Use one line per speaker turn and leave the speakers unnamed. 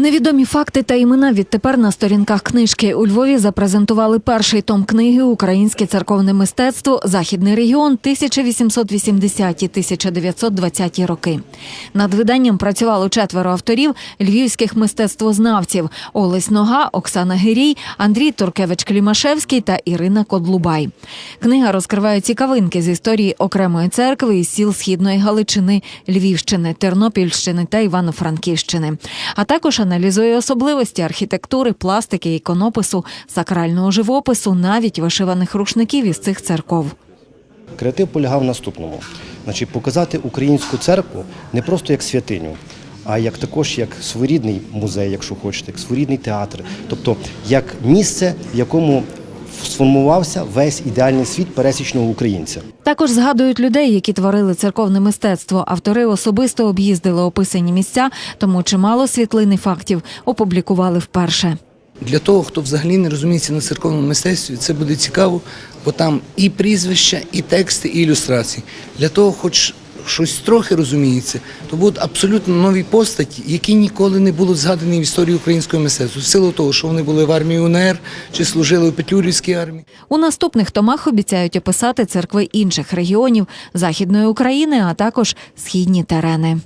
Невідомі факти та імена відтепер на сторінках книжки. У Львові запрезентували перший том книги Українське церковне мистецтво Західний регіон 1880-1920 роки. Над виданням працювало четверо авторів львівських мистецтвознавців: Олесь Нога, Оксана Гирій, Андрій Туркевич Клімашевський та Ірина Кодлубай. Книга розкриває цікавинки з історії окремої церкви із сіл Східної Галичини, Львівщини, Тернопільщини та Івано-Франківщини, а також аналізує особливості архітектури, пластики, іконопису, сакрального живопису, навіть вишиваних рушників із цих церков.
Креатив полягав наступному: значить, показати українську церкву не просто як святиню, а як також як своєрідний музей, якщо хочете, як своєрідний театр, тобто як місце, в якому сформувався весь ідеальний світ пересічного українця.
Також згадують людей, які творили церковне мистецтво. Автори особисто об'їздили описані місця, тому чимало світлин і фактів опублікували вперше.
Для того, хто взагалі не розуміється на церковному мистецтві, це буде цікаво, бо там і прізвища, і тексти, і ілюстрації. Для того, хоч щось трохи розуміється, то будуть абсолютно нові постаті, які ніколи не були згадані в історії українського мистецтва. В силу того, що вони були в армії УНР чи служили у Петлюрівській армії.
У наступних томах обіцяють описати церкви інших регіонів Західної України, а також східні терени.